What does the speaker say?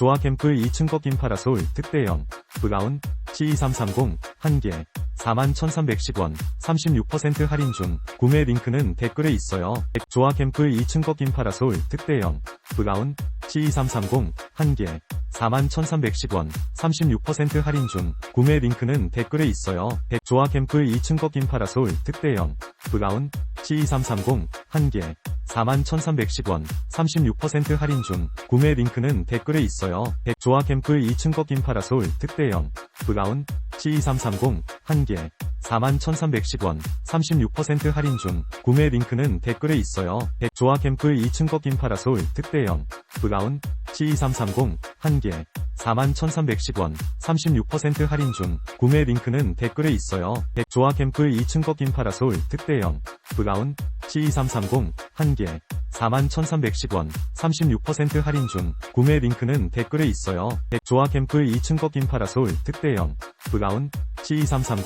조화 캠프 2층 꺾인 파라솔 특대형 브라운 C2330 1개 41,310원 36% 할인 중 구매 링크는 댓글에 있어요. 조화 캠프 2층 꺾인 파라솔 특대형 브라운 C2330 1개 41,310원 36% 할인 중 구매 링크는 댓글에 있어요. 조화 캠프 2층 꺾인 파라솔 특대형 브라운 C2330 1개 41,310원 36% 할인 중 구매 링크는 댓글에 있어요. 조화 캠프 2층 꺾인 파라솔 특대형 브라운 C2330 1개 41,310원 36% 할인 중 구매 링크는 댓글에 있어요. 조화 캠프 2층 꺾인 파라솔 특대형 브라운 C2330 1개 41,310원 36% 할인 중 구매 링크는 댓글에 있어요. 조화 캠프 2층 꺾인 파라솔 특대형 브라운 C2330 1개 41,310원 36% 할인 중 구매 링크는 댓글에 있어요. 조화 캠프 2층 꺾인 파라솔 특대형 브라운 C2330